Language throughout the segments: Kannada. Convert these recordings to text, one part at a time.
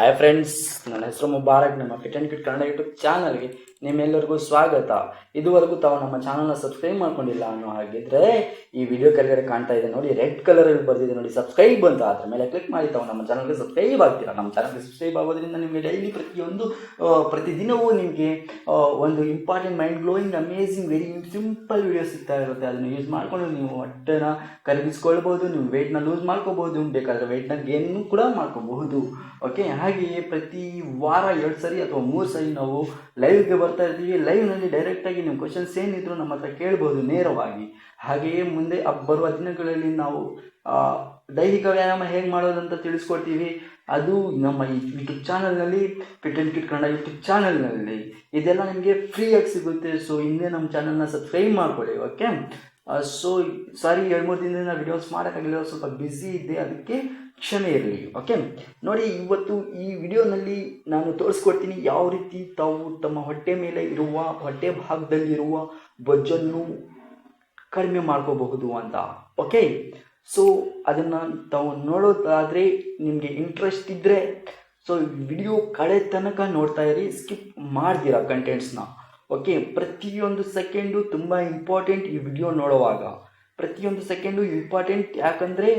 ಹಾಯ್ ಫ್ರೆಂಡ್ಸ್ ನನ್ನ ಹೆಸರು ಮುಬಾರಕ್ ನಮ್ಮ fit and fit Kannada YouTube ಚಾನಲ್ಗೆ ನಿಮ್ಮೆಲ್ಲರಿಗೂ ಸ್ವಾಗತ. ಇದುವರೆಗೂ ತಾವು ನಮ್ಮ ಚಾನಲ್ನ ಸಬ್ಸ್ಕ್ರೈಬ್ ಮಾಡ್ಕೊಂಡಿಲ್ಲ ಅನ್ನೋ ಹಾಗಿದ್ರೆ, ಈ ವಿಡಿಯೋ ಕೆಳಗಡೆ ಕಾಣ್ತಾ ಇದೆ ನೋಡಿ ರೆಡ್ ಕಲರಲ್ಲಿ ಬರ್ದಿದೆ ನೋಡಿ ಸಬ್ಸ್ಕ್ರೈಬ್ ಅಂತ. ಅದ್ರ ಮೇಲೆ ಕ್ಲಿಕ್ ಮಾಡಿ ತಾವು ನಮ್ಮ ಚಾನಲ್ಗೆ ಸಬ್ಸ್ಕ್ರೈಬ್ ಆಗ್ತೀರಾ? ನಮ್ಮ ಚಾನಲ್ಗೆ ಸಬ್ಸ್ಕ್ರೈಬ್ ಆಗೋದ್ರಿಂದ ನಿಮಗೆ ಡೈಲಿ ಪ್ರತಿಯೊಂದು ಪ್ರತಿದಿನವೂ ನಿಮಗೆ ಒಂದು important mind glowing amazing very simple video ಸಿಗ್ತಾ ಇರುತ್ತೆ. ಅದನ್ನು ಯೂಸ್ ಮಾಡಿಕೊಂಡು ನೀವು ಹೊಟ್ಟೆನ ಕರಗಿಸ್ಕೊಳ್ಬೋದು, ನೀವು ವೆಯ್ಟ್ನ ಲೂಸ್ ಮಾಡ್ಕೋಬೋದು ಬೇಕಾದರೆ ವೆಯ್ಟ್ನ ಗೇನ್ ಕೂಡ ಮಾಡ್ಕೋಬಹುದು ಓಕೆ ಹಾಗೆಯೇ ಪ್ರತಿ ವಾರ ಎರಡು ಸರಿ ಅಥವಾ ಮೂರು ಸರಿ ನಾವು ಲೈವ್ಗೆ ಬರ್ತಾ ಇರ್ತೀವಿ ಲೈವ್ನಲ್ಲಿ ಡೈರೆಕ್ಟಾಗಿ ನಿಮ್ಮ ಕ್ವಶನ್ಸ್ ಏನಿದ್ರು ನಮ್ಮ ಹತ್ರ ಕೇಳ್ಬೋದು ನೇರವಾಗಿ. ಹಾಗೆಯೇ ಮುಂದೆ ಬರುವ ದಿನಗಳಲ್ಲಿ ನಾವು ದೈಹಿಕ ವ್ಯಾಯಾಮ ಹೇಗೆ ಮಾಡೋದಂತ ತಿಳಿಸ್ಕೊಡ್ತೀವಿ. ಅದು ನಮ್ಮ ಯೂಟ್ಯೂಬ್ ಚಾನಲ್ನಲ್ಲಿ ಅಂಡ್ ಕಿಟ್ ಕನ್ನಡ ಯೂಟ್ಯೂಬ್ ಚಾನಲ್ನಲ್ಲಿ ಇದೆಲ್ಲ ನಿಮಗೆ ಫ್ರೀಯಾಗಿ ಸಿಗುತ್ತೆ. ಸೊ ಹಿಂದೆ ನಮ್ಮ ಚಾನಲ್ನ ಸಬ್ಸ್ಕ್ರೈಬ್ ಮಾಡ್ಕೊಳ್ಳಿ ಓಕೆ ಸೊ ಸಾರಿ ಎರಡು ಮೂರು ದಿನದಿಂದ ವಿಡಿಯೋಸ್ ಮಾಡೋಕ್ಕಾಗಿಲ್ಲ, ಸ್ವಲ್ಪ ಬ್ಯುಸಿ ಇದ್ದೆ, ಅದಕ್ಕೆ ಕ್ಷಮೆ ಇರಲಿ ಓಕೆ ನೋಡಿ, ಇವತ್ತು ಈ ವಿಡಿಯೋನಲ್ಲಿ ನಾನು ತೋರಿಸ್ಕೊಡ್ತೀನಿ ಯಾವ ರೀತಿ ತಾವು ತಮ್ಮ ಹೊಟ್ಟೆ ಮೇಲೆ ಇರುವ, ಹೊಟ್ಟೆ ಭಾಗದಲ್ಲಿರುವ ಬೊಜ್ಜನ್ನು ಕಡಿಮೆ ಮಾಡ್ಕೋಬಹುದು ಅಂತ ಓಕೆ ಸೊ ಅದನ್ನು ತಾವು ನೋಡೋದಾದರೆ ನಿಮಗೆ ಇಂಟ್ರೆಸ್ಟ್ ಇದ್ದರೆ ಸೊ ವಿಡಿಯೋ ಕಡೆ ತನಕ ನೋಡ್ತಾ ಇರಿ ಸ್ಕಿಪ್ ಮಾಡ್ದಿರ ಕಂಟೆಂಟ್ಸ್ನ ಓಕೆ ಪ್ರತಿಯೊಂದು ಸೆಕೆಂಡು ತುಂಬ ಇಂಪಾರ್ಟೆಂಟ್ ಈ ವಿಡಿಯೋ ನೋಡುವಾಗ. ಪ್ರತಿಯೊಂದು ಸೆಕೆಂಡು ಇಂಪಾರ್ಟೆಂಟ್ ಯಾಕಂದರೆ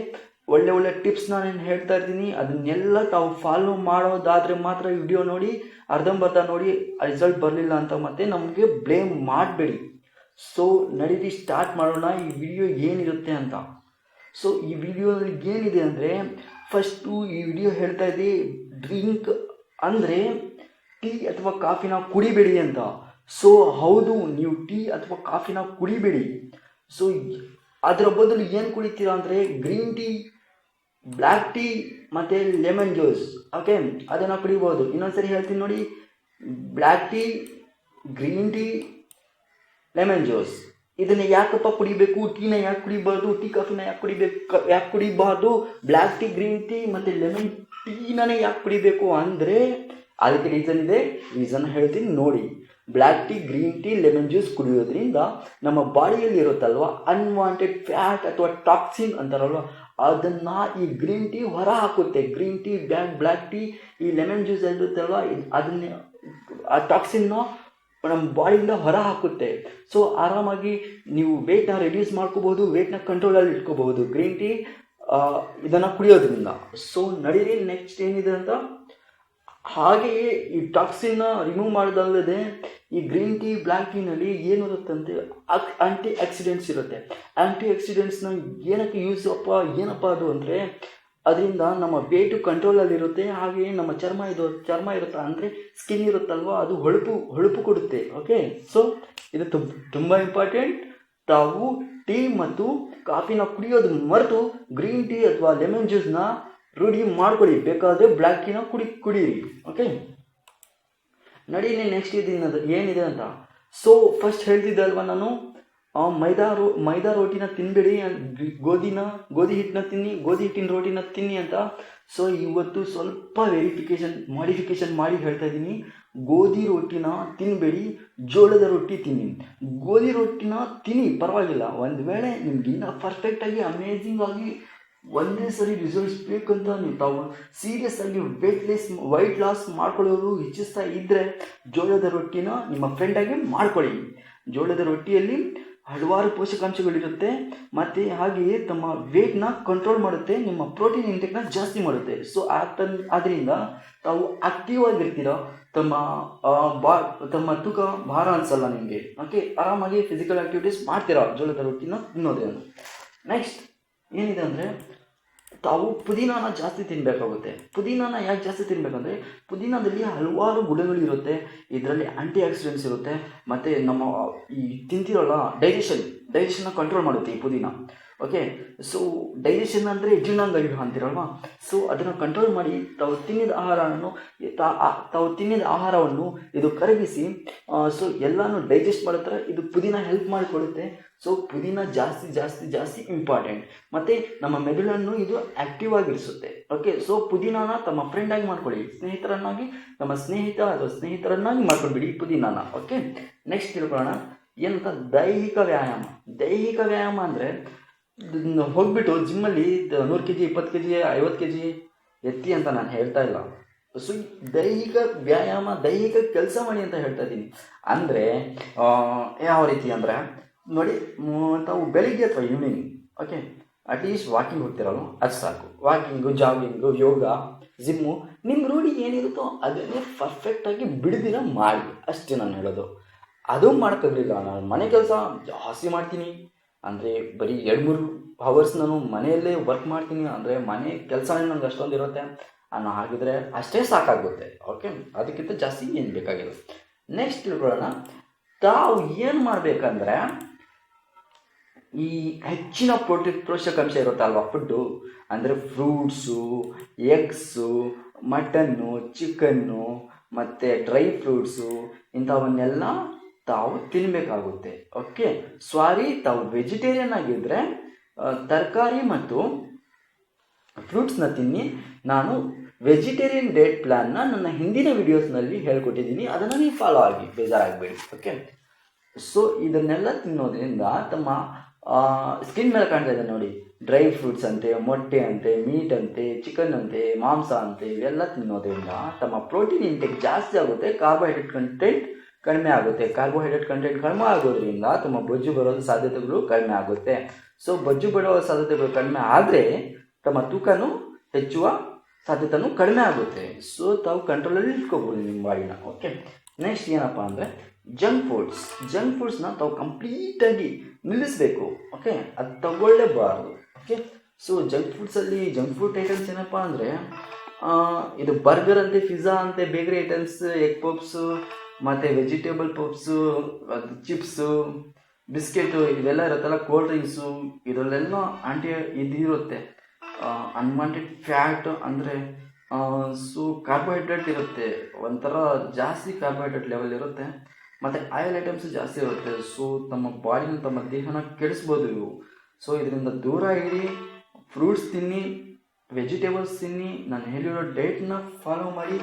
ಒಳ್ಳೆ ಒಳ್ಳೆ ಟಿಪ್ಸ್ ನಾನು ಹೇಳ್ತಾ ಇರ್ತೀನಿ. ಅದನ್ನೆಲ್ಲ ತಾವು ಫಾಲೋ ಮಾಡೋದಾದರೆ ಮಾತ್ರ ವಿಡಿಯೋ ನೋಡಿ, ಅರ್ಧಂಬರ್ಧ ನೋಡಿ ರಿಸಲ್ಟ್ ಬರಲಿಲ್ಲ ಅಂತ ಮತ್ತೆ ನಮಗೆ ಬ್ಲೇಮ್ ಮಾಡಬೇಡಿ. ಸೊ ನಡೀರಿ ಸ್ಟಾರ್ಟ್ ಮಾಡೋಣ, ಈ ವಿಡಿಯೋ ಏನಿರುತ್ತೆ ಅಂತ. ಸೊ ಈ ವಿಡಿಯೋದಲ್ಲಿ ಏನಿದೆ ಅಂದರೆ ಫಸ್ಟು ಈ ವಿಡಿಯೋ ಹೇಳ್ತಾ ಇದ್ದೀವಿ ಡ್ರಿಂಕ್ ಅಂದರೆ ಟೀ ಅಥವಾ ಕಾಫಿನ ಕುಡಿಬೇಡಿ ಅಂತ. ಸೊ ಹೌದು, ನೀವು ಟೀ ಅಥವಾ ಕಾಫಿನ ಕುಡಿಬೇಡಿ. ಸೊ ಅದರ ಬದಲು ಏನು ಕುಡಿತೀರಾ ಅಂದರೆ ಗ್ರೀನ್ ಟೀ, ಬ್ಲ್ಯಾಕ್ ಟೀ ಮತ್ತು ಲೆಮನ್ ಜ್ಯೂಸ್. ಓಕೆ ಅದನ್ನು ಕುಡಿಬೋದು. ಇನ್ನೊಂದ್ಸರಿ ಹೇಳ್ತೀನಿ ನೋಡಿ. Black tea, green tea, lemon juice. ಇದನ್ನು ಯಾಕಪ್ಪ ಕುಡಿಬೇಕು? ಟೀನ ಯಾಕೆ ಕುಡಿಬಾರ್ದು? ಟೀ, ಕಾಫಿನ ಯಾಕೆ ಕುಡಿಬೇಕು? ಯಾಕೆ ಕುಡಿಬಾರ್ದು? ಬ್ಲ್ಯಾಕ್ ಟೀ, ಗ್ರೀನ್ ಟೀ ಮತ್ತು ಲೆಮನ್ ಟೀನೇ ಯಾಕೆ ಕುಡಿಬೇಕು? ಅಂದರೆ, ಅದಕ್ಕೆ ರೀಸನ್ ಇದೆ. ರೀಸನ್ ಹೇಳ್ತೀನಿ ನೋಡಿ. Black tea green tea lemon juice ಕುಡಿಯೋದ್ರಿಂದ ನಮ್ಮ ಬಾಡಿಯಲ್ಲಿ ಇರುತ್ತಲ್ವ? ಅನ್ವಾಂಟೆಡ್ ಫ್ಯಾಟ್ ಅಥವಾ ಟಾಕ್ಸಿನ್ ಅಂತಾರಲ್ವ? ಅದನ್ನ ಈ ಗ್ರೀನ್ ಟೀ ಹೊರ ಹಾಕುತ್ತೆ green tea black black tea ಈ ಲೆಮನ್ ಜ್ಯೂಸ್ ಇರುತ್ತಲ್ವ ಅದನ್ನೇ, ಆ ಟಾಕ್ಸಿನ್ನ ನಮ್ಮ ಬಾಡಿಯಿಂದ ಹೊರ ಹಾಕುತ್ತೆ ಸೊ ಆರಾಮಾಗಿ ನೀವು ವೇಟ್ನ ರೆಡ್ಯೂಸ್ ಮಾಡ್ಕೋಬಹುದು ವೇಟ್ನ ಕಂಟ್ರೋಲಲ್ಲಿ ಇಟ್ಕೋಬಹುದು. ಗ್ರೀನ್ ಟೀ ಇದನ್ನು ಕುಡಿಯೋದ್ರಿಂದ. ಸೊ ನಡೀರಿ ನೆಕ್ಸ್ಟ್ ಏನಿದೆ ಅಂತ? ಹಾಗೆಯೇ ಈ ಟಾಕ್ಸಿನ್ನ ರಿಮೂವ್ ಮಾಡೋದಲ್ಲದೆ ಈ ಗ್ರೀನ್ ಟೀ ಬ್ಲ್ಯಾಕ್ ಟೀನಲ್ಲಿ ಏನಿರುತ್ತಂತೆ ಆಂಟಿ ಆಕ್ಸಿಡೆಂಟ್ಸ್ ಇರುತ್ತೆ. ಆಂಟಿ ಆಕ್ಸಿಡೆಂಟ್ಸ್ನ ಏನಕ್ಕೆ ಯೂಸ್ ಅಪ್ಪ, ಏನಪ್ಪ ಅದು ಅಂದರೆ, ಅದರಿಂದ ನಮ್ಮ ವೇಟು ಕಂಟ್ರೋಲಲ್ಲಿರುತ್ತೆ ಹಾಗೆಯೇ ನಮ್ಮ ಚರ್ಮ ಇದು, ಚರ್ಮ ಇರುತ್ತೆ ಅಂದರೆ ಸ್ಕಿನ್ ಇರುತ್ತಲ್ವ, ಅದು ಹೊಳಪು ಹೊಳಪು ಕೊಡುತ್ತೆ ಓಕೆ ಸೊ ಇದು ತುಂಬ ತುಂಬ ಇಂಪಾರ್ಟೆಂಟ್ ತಾವು ಟೀ ಮತ್ತು ಕಾಫಿನ ಕುಡಿಯೋದು ಮರೆತು ಗ್ರೀನ್ ಟೀ ಅಥವಾ ಲೆಮನ್ ಜ್ಯೂಸ್ನ ರೂಢಿ ಮಾಡ್ಕೊಳ್ಳಿ. ಬೇಕಾದರೆ ಬ್ಲ್ಯಾಕ್ ಟೀನ ಕುಡಿ ಕುಡಿಯಿರಿ ಓಕೆ ನಡಿ ನೆಕ್ಸ್ಟ್ ಇದಿನದು ಏನಿದೆ ಅಂತ? ಸೊ ಫಸ್ಟ್ ಹೇಳ್ತಿದ್ದೆ ಅಲ್ವಾ ನಾನು ಮೈದಾ ರೋ, ಮೈದಾ ರೋಟಿನ ತಿನ್ನಬೇಡಿ ಗೋಧಿನ, ಗೋಧಿ ಹಿಟ್ಟನ್ನ ತಿನ್ನಿ, ಗೋಧಿ ಹಿಟ್ಟಿನ ರೋಟಿನ ತಿನ್ನಿ ಅಂತ. ಸೊ ಇವತ್ತು ಸ್ವಲ್ಪ ವೆರಿಫಿಕೇಶನ್ ಮಾಡಿಫಿಕೇಶನ್ ಮಾಡಿ ಹೇಳ್ತಾ ಇದ್ದೀನಿ. ಗೋಧಿ ರೊಟ್ಟಿನ ತಿನ್ನಬೇಡಿ ಜೋಳದ ರೊಟ್ಟಿ ತಿನ್ನಿ. ಗೋಧಿ ರೊಟ್ಟಿನ ತಿನ್ನಿ, ಪರವಾಗಿಲ್ಲ. ಒಂದು ವೇಳೆ ನಿಮ್ಗೆ ಇನ್ನೂ ಪರ್ಫೆಕ್ಟಾಗಿ ಅಮೇಝಿಂಗ್ ಆಗಿ ಒಂದೇ ಸರಿ ರಿಸಲ್ಟ್ಸ್ ಬೇಕಂತ ನೀವು ತಾವು ಸೀರಿಯಸ್ ಆಗಿ ವೆಯ್ಟ್ ಲೆಸ್ ವೈಟ್ ಲಾಸ್ ಮಾಡ್ಕೊಳ್ಳೋರು ಹೆಚ್ಚಿಸ್ತಾ ಇದ್ದರೆ ಜೋಳದ ರೊಟ್ಟಿನ ನಿಮ್ಮ ಫ್ರೆಂಡಾಗಿ ಮಾಡ್ಕೊಳ್ಳಿ. ಜೋಳದ ರೊಟ್ಟಿಯಲ್ಲಿ ಹಲವಾರು ಪೋಷಕಾಂಶಗಳಿರುತ್ತೆ. ಮತ್ತು ಹಾಗೆಯೇ ತಮ್ಮ ವೇಟ್ನ ಕಂಟ್ರೋಲ್ ಮಾಡುತ್ತೆ, ನಿಮ್ಮ ಪ್ರೋಟೀನ್ ಇಂಟೆಕ್ನ ಜಾಸ್ತಿ ಮಾಡುತ್ತೆ. ಸೊ ಆದ್ದರಿಂದ ತಾವು ಆಕ್ಟಿವ್ ಆಗಿರ್ತೀರ, ತಮ್ಮ ಬಾ, ತಮ್ಮ ತೂಕ ಭಾರ ಅನ್ಸಲ್ಲ ನಿಮಗೆ. ಓಕೆ ಆರಾಮಾಗಿ ಫಿಸಿಕಲ್ ಆಕ್ಟಿವಿಟೀಸ್ ಮಾಡ್ತೀರಾ ಜೋಳದ ರೊಟ್ಟಿನ ತಿನ್ನೋದ್ರಿಂದ. ನೆಕ್ಸ್ಟ್ ಏನಿದೆ ಅಂದರೆ ತಾವು ಪುದೀನಾನ ಜಾಸ್ತಿ ತಿನ್ನಬೇಕಾಗುತ್ತೆ ಪುದೀನಾನ ಯಾಕೆ ಜಾಸ್ತಿ ತಿನ್ನಬೇಕಂದ್ರೆ ಪುದೀನಾದಲ್ಲಿ ಹಲವಾರು ಗುಣಗಳಿರುತ್ತೆ ಇದರಲ್ಲಿ ಆ್ಯಂಟಿ ಆಕ್ಸಿಡೆಂಟ್ಸ್ ಇರುತ್ತೆ. ಮತ್ತು ನಮ್ಮ ಈ ತಿಂತಿರೋಲ್ಲ ಡೈಜೆಷನ್ ಡೈಜೆಷನ್ನ ಕಂಟ್ರೋಲ್ ಮಾಡುತ್ತೆ ಈ ಪುದೀನ. ಓಕೆ ಸೊ ಡೈಜೆಷನ್ ಅಂದರೆ ಜೀರ್ಣಾಂಗ ಅಂತಿರಲ್ವಾ? ಸೊ ಅದನ್ನು ಕಂಟ್ರೋಲ್ ಮಾಡಿ ತಾವು ತಿನ್ನಿದ ಆಹಾರವನ್ನು ತಾವು ತಿನ್ನಿದ ಆಹಾರವನ್ನು ಇದು ಕರಗಿಸಿ ಸೊ ಎಲ್ಲಾನು ಡೈಜೆಸ್ಟ್ ಮಾಡೋ ಇದು ಪುದೀನ ಹೆಲ್ಪ್ ಮಾಡಿಕೊಡುತ್ತೆ. ಸೊ ಪುದೀನ ಜಾಸ್ತಿ ಜಾಸ್ತಿ ಜಾಸ್ತಿ ಇಂಪಾರ್ಟೆಂಟ್ ಮತ್ತು ನಮ್ಮ ಮೆದುಳನ್ನು ಇದು ಆ್ಯಕ್ಟಿವ್ ಆಗಿರಿಸುತ್ತೆ. ಓಕೆ ಸೊ ಪುದೀನಾನ ತಮ್ಮ ಫ್ರೆಂಡಾಗಿ ಮಾಡ್ಕೊಳ್ಳಿ. ಸ್ನೇಹಿತರನ್ನಾಗಿ, ನಮ್ಮ ಸ್ನೇಹಿತ ಅಥವಾ ಸ್ನೇಹಿತರನ್ನಾಗಿ ಮಾಡ್ಕೊಂಡ್ಬಿಡಿ ಪುದೀನಾನ. ಓಕೆ ನೆಕ್ಸ್ಟ್ ತಿಳ್ಕೊಳ್ಳೋಣ. ಏನಂತ ದೈಹಿಕ ವ್ಯಾಯಾಮ. ದೈಹಿಕ ವ್ಯಾಯಾಮ ಅಂದರೆ ಹೋಗ್ಬಿಟ್ಟು ಜಿಮ್ಮಲ್ಲಿ ನೂರು ಕೆ ಜಿ ಇಪ್ಪತ್ತು ಕೆ ಜಿ ಐವತ್ತು ಕೆ ಜಿ ಎತ್ತಿ ಅಂತ ನಾನು ಹೇಳ್ತಾ ಇಲ್ಲ. ಸೊ ದೈಹಿಕ ವ್ಯಾಯಾಮ, ದೈಹಿಕ ಕೆಲಸ ಮಾಡಿ ಅಂತ ಹೇಳ್ತಾ ಇದ್ದೀನಿ. ಅಂದರೆ ಯಾವ ರೀತಿ ಅಂದರೆ, ನೋಡಿ ತಾವು ಬೆಳಿಗ್ಗೆ ಅಥವಾ evening okay at least walking ಹೋಗ್ತಿರಲ್ಲ, ಅದು ಸಾಕು. ವಾಕಿಂಗು ಜಾಗಿಂಗು ಯೋಗ ಜಿಮ್ಮು ನಿಮ್ಮ ರೂಢಿ ಏನಿರುತ್ತೋ ಅದನ್ನೇ ಪರ್ಫೆಕ್ಟಾಗಿ ಬಿಡ್ದಿನ ಮಾಡಿ. ಅಷ್ಟೇ ನಾನು ಹೇಳೋದು. ಅದು ಮಾಡ್ಕೋದ್ರಿಲ್ಲ. ನಾನು ಮನೆ ಕೆಲಸ ಜಾಸ್ತಿ ಮಾಡ್ತೀನಿ. ಅಂದರೆ ಬರೀ ಎರಡು ಮೂರು ಹವರ್ಸ್ ನಾನು ಮನೆಯಲ್ಲೇ ವರ್ಕ್ ಮಾಡ್ತೀನಿ, ಅಂದರೆ ಮನೆ ಕೆಲಸನೇ ನನಗೆ ಅಷ್ಟೊಂದು ಇರುತ್ತೆ. ಅನ್ನೋ ಹಾಗಿದ್ರೆ ಅಷ್ಟೇ ಸಾಕಾಗುತ್ತೆ. ಓಕೆ ಅದಕ್ಕಿಂತ ಜಾಸ್ತಿ ಏನು ಬೇಕಾಗಿಲ್ಲ. ನೆಕ್ಸ್ಟ್ ತಿಳ್ಕೊಳ್ಳೋಣ. ತಾವು ಏನು ಮಾಡಬೇಕಂದ್ರೆ ಈ ಹೆಚ್ಚಿನ ಪ್ರೋಟೀನ್ ಪೋಷಕಾಂಶ ಅಲ್ವಾ? ಫುಡ್ಡು ಅಂದರೆ ಫ್ರೂಟ್ಸು ಎಗ್ಸು ಮಟನ್ನು ಚಿಕನ್ನು ಮತ್ತು ಡ್ರೈ ಫ್ರೂಟ್ಸು ಇಂಥವನ್ನೆಲ್ಲ ತಾವು ತಿನ್ನಬೇಕಾಗುತ್ತೆ ಓಕೆ ಸಾರಿ ತಾವು ವೆಜಿಟೇರಿಯನ್ ಆಗಿದ್ದರೆ ತರಕಾರಿ ಮತ್ತು ಫ್ರೂಟ್ಸ್ನ ತಿನ್ನಿ. ನಾನು ವೆಜಿಟೇರಿಯನ್ ಡೇಟ್ ಪ್ಲ್ಯಾನ್ನ ನನ್ನ ಹಿಂದಿನ ವಿಡಿಯೋಸ್ನಲ್ಲಿ ಹೇಳ್ಕೊಟ್ಟಿದ್ದೀನಿ. ಅದನ್ನು ನೀವು ಫಾಲೋ ಆಗಿ, ಬೇಜಾರಾಗಬೇಡಿ. ಓಕೆ ಸೊ ಇದನ್ನೆಲ್ಲ ತಿನ್ನೋದ್ರಿಂದ ತಮ್ಮ ಸ್ಕಿನ್ ಮೇಲೆ ಕಾಣ್ತಾ ಇದೆ ನೋಡಿ. ಡ್ರೈ ಫ್ರೂಟ್ಸ್ ಅಂತೆ, ಮೊಟ್ಟೆ ಅಂತೆ ಮೀಟ್ ಅಂತೆ ಚಿಕನ್ ಅಂತೆ, ಮಾಂಸ ಅಂತೆ, ಇವೆಲ್ಲ ತಿನ್ನೋದ್ರಿಂದ ತಮ್ಮ ಪ್ರೋಟೀನ್ ಇಂಟೇಕ್ ಜಾಸ್ತಿ ಆಗುತ್ತೆ ಕಾರ್ಬೋಹೈಡ್ರೇಟ್ ಕಂಟೆಂಟ್ ಕಡಿಮೆ ಆಗುತ್ತೆ. ಕಾರ್ಬೋಹೈಡ್ರೇಟ್ ಕಂಟೆಂಟ್ ಕಡಿಮೆ ಆಗೋದ್ರಿಂದ ತಮ್ಮ ಬೊಜ್ಜು ಬರೋ ಸಾಧ್ಯತೆಗಳು ಕಡಿಮೆ ಆಗುತ್ತೆ. ಸೊ ಬೊಜ್ಜು ಬರುವ ಸಾಧ್ಯತೆಗಳು ಕಡಿಮೆ ಆದರೆ ತಮ್ಮ ತೂಕನೂ ಹೆಚ್ಚುವ ಸಾಧ್ಯತೆನೂ ಕಡಿಮೆ ಆಗುತ್ತೆ. ಸೊ ತಾವು ಕಂಟ್ರೋಲಲ್ಲಿ ಇಟ್ಕೋಬೋದು ನಿಮ್ಮ ಬಾಡಿನ. ಓಕೆ ನೆಕ್ಸ್ಟ್ ಏನಪ್ಪ ಅಂದರೆ ಜಂಕ್ ಫುಡ್ಸ್ ಜಂಕ್ ಫುಡ್ಸ್ನ ತಾವು ಕಂಪ್ಲೀಟಾಗಿ ನಿಲ್ಲಿಸಬೇಕು. ಓಕೆ ಅದು ತಗೊಳ್ಳೇಬಾರ್ದು. ಓಕೆ ಸೊ ಜಂಕ್ ಫುಡ್ಸಲ್ಲಿ ಜಂಕ್ ಫುಡ್ ಐಟಮ್ಸ್ ಏನಪ್ಪ ಅಂದರೆ ಇದು ಬರ್ಗರ್ ಅಂತೆ ಪಿಜ್ಜಾ ಅಂತೆ ಬೇಕರಿ ಐಟಮ್ಸ್ ಎಗ್ ಪಪ್ಸು ಮತ್ತು ವೆಜಿಟೇಬಲ್ ಪಪ್ಸು ಅದು ಚಿಪ್ಸು ಬಿಸ್ಕೆಟು ಇವೆಲ್ಲ ಇರುತ್ತಲ್ಲ ಕೋಲ್ಡ್ ಡ್ರಿಂಕ್ಸು ಇದರಲ್ಲೆಲ್ಲ ಆಂಟಿ ಇದಿರುತ್ತೆ. ಅನ್ವಾಂಟೆಡ್ ಫ್ಯಾಟ್ ಅಂದರೆ ಸೊ ಕಾರ್ಬೋಹೈಡ್ರೇಟ್ ಇರುತ್ತೆ. ಒಂಥರ ಜಾಸ್ತಿ ಕಾರ್ಬೋಹೈಡ್ರೇಟ್ ಲೆವೆಲ್ ಇರುತ್ತೆ. ಮತ್ತು ಆಯಿಲ್ ಐಟಮ್ಸ್ ಜಾಸ್ತಿ ಇರುತ್ತೆ. ಸೊ ತಮ್ಮ ಬಾಡಿನ ತಮ್ಮ ದೇಹನ ಕೆಡಿಸ್ಬೋದು ಇವು. ಸೊ ಇದರಿಂದ ದೂರ ಇರಿ ಫ್ರೂಟ್ಸ್ ತಿನ್ನಿ ವೆಜಿಟೇಬಲ್ಸ್ ತಿನ್ನಿ, ನಾನು ಹೇಳಿರೋ ಡೇಟ್ನ ಫಾಲೋ ಮಾಡಿ.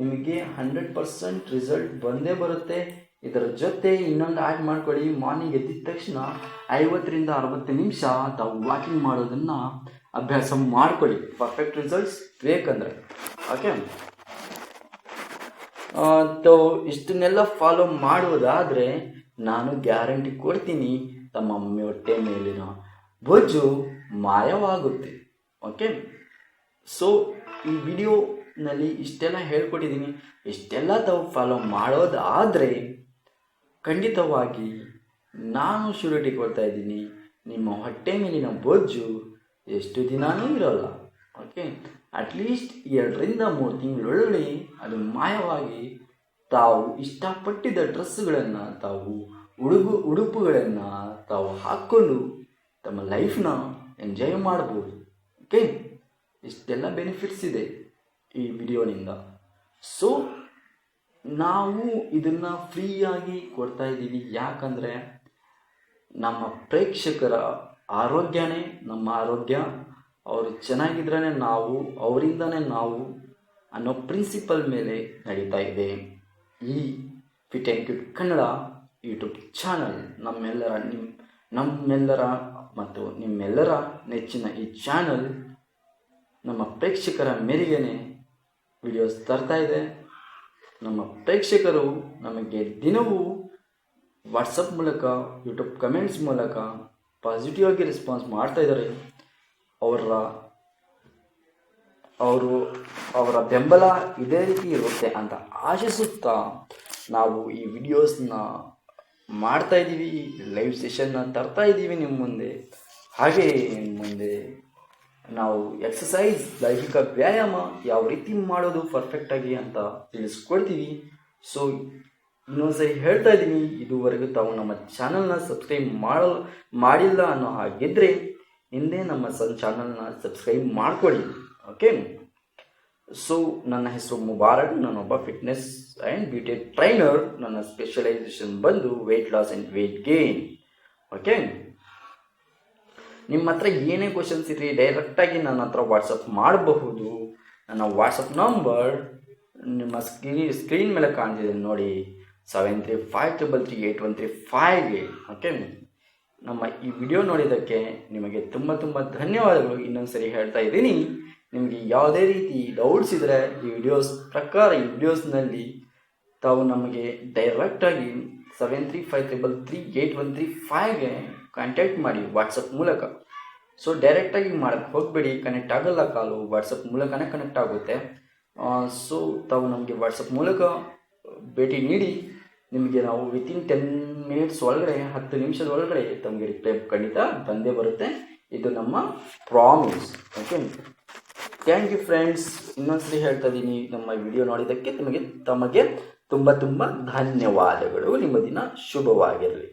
ನಿಮಗೆ ಹಂಡ್ರೆಡ್ ಪರ್ಸೆಂಟ್ ರಿಸಲ್ಟ್ ಬಂದೇ ಬರುತ್ತೆ. ಇದರ ಜೊತೆ ಇನ್ನೊಂದು ಆ್ಯಡ್ ಮಾಡ್ಕೊಳ್ಳಿ. ಮಾರ್ನಿಂಗ್ ಎದ್ದಿದ ತಕ್ಷಣ ಐವತ್ತರಿಂದ ಅರವತ್ತು ನಿಮಿಷ ತಾವು ವಾಕಿಂಗ್ ಮಾಡೋದನ್ನು ಅಭ್ಯಾಸ ಮಾಡ್ಕೊಳ್ಳಿ. ಪರ್ಫೆಕ್ಟ್ ರಿಸಲ್ಟ್ಸ್ ಬೇಕಂದರೆ. ಓಕೆ ತೋ, ಇಷ್ಟನ್ನೆಲ್ಲ ಫಾಲೋ ಮಾಡುವುದಾದರೆ ನಾನು ಗ್ಯಾರಂಟಿ ಕೊಡ್ತೀನಿ ತಮ್ಮ ಹೊಟ್ಟೆ ಮೇಲಿನ ಬೊಜ್ಜು ಮಾಯವಾಗುತ್ತೆ. ಓಕೆ ಸೊ ಈ ವಿಡಿಯೋನಲ್ಲಿ ಇಷ್ಟೆಲ್ಲ ಹೇಳ್ಕೊಟ್ಟಿದ್ದೀನಿ. ಇಷ್ಟೆಲ್ಲ ತಾವು ಫಾಲೋ ಮಾಡೋದಾದರೆ ಖಂಡಿತವಾಗಿ ನಾನು ಶೂರಿಟಿ ಕೊಡ್ತಾ ಇದ್ದೀನಿ. ನಿಮ್ಮ ಹೊಟ್ಟೆ ಮೇಲಿನ ಬೊಜ್ಜು ಎಷ್ಟು ದಿನಾನೂ ಇರೋಲ್ಲ. ಓಕೆ ಅಟ್ಲೀಸ್ಟ್ ಎರಡರಿಂದ ಮೂರು ತಿಂಗಳೊಳಗೆ ಅದು ಮಾಯವಾಗಿ ತಾವು ಇಷ್ಟಪಟ್ಟಿದ್ದ ಡ್ರೆಸ್ಸುಗಳನ್ನು ತಾವು ಉಡುಗು, ಉಡುಪುಗಳನ್ನು ತಾವು ಹಾಕ್ಕೊಂಡು ತಮ್ಮ ಲೈಫ್ನ ಎಂಜಾಯ್ ಮಾಡ್ಬೋದು. ಓಕೆ ಇಷ್ಟೆಲ್ಲ ಬೆನಿಫಿಟ್ಸ್ ಇದೆ. ಈ ವಿಡಿಯೋನಿಂದ. ಸೊ ನಾವು ಇದನ್ನು ಫ್ರೀಯಾಗಿ ಕೊಡ್ತಾ ಇದ್ದೀವಿ. ಯಾಕಂದರೆ ನಮ್ಮ ಪ್ರೇಕ್ಷಕರ ಆರೋಗ್ಯನೇ ನಮ್ಮ ಆರೋಗ್ಯ. ಅವರು ಚೆನ್ನಾಗಿದ್ರೇ ನಾವು, ಅವರಿಂದನೇ ನಾವು ಅನ್ನೋ ಪ್ರಿನ್ಸಿಪಲ್ ಮೇಲೆ ನಡೀತಾ ಇದೆ ಈ fit and cute Kannada YouTube channel. ನಮ್ಮೆಲ್ಲರ ನಿಮ್ಮ ನಮ್ಮೆಲ್ಲರ ಮತ್ತು ನಿಮ್ಮೆಲ್ಲರ ನೆಚ್ಚಿನ ಈ ಚಾನಲ್ ನಮ್ಮ ಪ್ರೇಕ್ಷಕರ ಮೇರೆಗೇನೆ ವಿಡಿಯೋಸ್ ತರ್ತಾ ಇದೆ. ನಮ್ಮ ಪ್ರೇಕ್ಷಕರು ನಮಗೆ ದಿನವೂ ವಾಟ್ಸಪ್ ಮೂಲಕ ಯೂಟ್ಯೂಬ್ ಕಮೆಂಟ್ಸ್ ಮೂಲಕ ಪಾಸಿಟಿವ್ ಆಗಿ ರೆಸ್ಪಾನ್ಸ್ ಮಾಡ್ತಾ ಇದ್ದಾರೆ. ಅವರ, ಅವರು, ಅವರ ಬೆಂಬಲ ಇದೇ ರೀತಿ ಇರುತ್ತೆ ಅಂತ ಆಶಿಸುತ್ತಾ ನಾವು ಈ ವಿಡಿಯೋಸ್ನ ಮಾಡ್ತಾ ಇದ್ದೀವಿ ಲೈವ್ ಸೆಷನ್ನ ತರ್ತಾ ಇದ್ದೀವಿ ನಿಮ್ಮ ಮುಂದೆ. ಹಾಗೆ ಮುಂದೆ ನಾವು ಎಕ್ಸಸೈಸ್ ದೈಹಿಕ ವ್ಯಾಯಾಮ ಯಾವ ರೀತಿ ಮಾಡೋದು ಪರ್ಫೆಕ್ಟಾಗಿ ಅಂತ ತಿಳಿಸ್ಕೊಡ್ತೀವಿ. ಸೊ ಇನ್ನೊಂದ್ಸರಿ ಹೇಳ್ತಾ ಇದ್ದೀನಿ, ಇದುವರೆಗೂ ತಾವು ನಮ್ಮ ಚಾನಲ್ನ ಸಬ್ಸ್ಕ್ರೈಬ್ ಮಾಡಲ್ ಮಾಡಿಲ್ಲ ಅನ್ನೋ ಹಾಗಿದ್ದರೆ ಹಿಂದೆ ನಮ್ಮ ಸನ್ ಚಾನಲ್ನ ಸಬ್ಸ್ಕ್ರೈಬ್ ಮಾಡ್ಕೊಳ್ಳಿ ಓಕೆ ಸೊ ನನ್ನ ಹೆಸರು ಮುಬಾರಕ್, ನಾನೊಬ್ಬ ಫಿಟ್ನೆಸ್ ಆ್ಯಂಡ್ ಬ್ಯೂಟಿ ಟ್ರೈನರ್ ನನ್ನ ಸ್ಪೆಷಲೈಸೇಷನ್ ಬಂದು weight loss and weight gain okay ನಿಮ್ಮ ಹತ್ರ ಏನೇ ಕ್ವಶನ್ಸ್ ಇರಲಿ ಡೈರೆಕ್ಟಾಗಿ ನನ್ನ ಹತ್ರ ವಾಟ್ಸಪ್ ಮಾಡಬಹುದು. ನನ್ನ ವಾಟ್ಸಪ್ ನಂಬರ್ ನಿಮ್ಮ ಸ್ಕ್ರೀನ್ ಸ್ಕ್ರೀನ್ ಮೇಲೆ ಕಾಣ್ತಿದೆ ನೋಡಿ. Seven three five triple three eight one three five okay ನಮ್ಮ ಈ ವಿಡಿಯೋ ನೋಡಿದ್ದಕ್ಕೆ ನಿಮಗೆ ತುಂಬ ತುಂಬ ಧನ್ಯವಾದಗಳು. ಇನ್ನೊಂದು ಸರಿ ಹೇಳ್ತಾ ಇದ್ದೀನಿ. ನಿಮಗೆ ಯಾವುದೇ ರೀತಿ ಡೌಟ್ಸ್ ಇದ್ದರೆ ಈ ವಿಡಿಯೋಸ್ ಪ್ರಕಾರ, ಈ ವಿಡಿಯೋಸ್ನಲ್ಲಿ ತಾವು ನಮಗೆ ಡೈರೆಕ್ಟಾಗಿ seven three five triple three eight one three ಫೈವ್ಗೆ contact ಮಾಡಿ ವಾಟ್ಸಪ್ ಮೂಲಕ. ಸೊ ಡೈರೆಕ್ಟಾಗಿ ಮಾಡಕ್ಕೆ ಹೋಗಬೇಡಿ ಕನೆಕ್ಟ್ ಆಗಲ್ಲ ಕಾಲು ವಾಟ್ಸಪ್ ಮೂಲಕನೇ ಕನೆಕ್ಟ್ ಆಗುತ್ತೆ. ಸೊ ತಾವು ನಮಗೆ ವಾಟ್ಸಪ್ ಮೂಲಕ ಭೇಟಿ ನೀಡಿ, ನಿಮಗೆ ನಾವು ವಿತಿನ್ ಟೆನ್ ಮಿನಿಟ್ಸ್ ಒಳಗಡೆ, ಹತ್ತು ನಿಮಿಷದ ಒಳಗಡೆ ತಮಗೆ ರಿಪ್ಲೈ ಖಂಡಿತ ಬಂದೇ ಬರುತ್ತೆ. ಇದು ನಮ್ಮ promise okay thank you friends ಇನ್ನೊಂದ್ಸರಿ ಹೇಳ್ತಾ ಇದ್ದೀನಿ ನಮ್ಮ ವಿಡಿಯೋ ನೋಡಿದ್ದಕ್ಕೆ ನಿಮಗೆ ತಮಗೆ ತುಂಬ ತುಂಬ ಧನ್ಯವಾದಗಳು. ನಿಮ್ಮ ದಿನ ಶುಭವಾಗಿರಲಿ.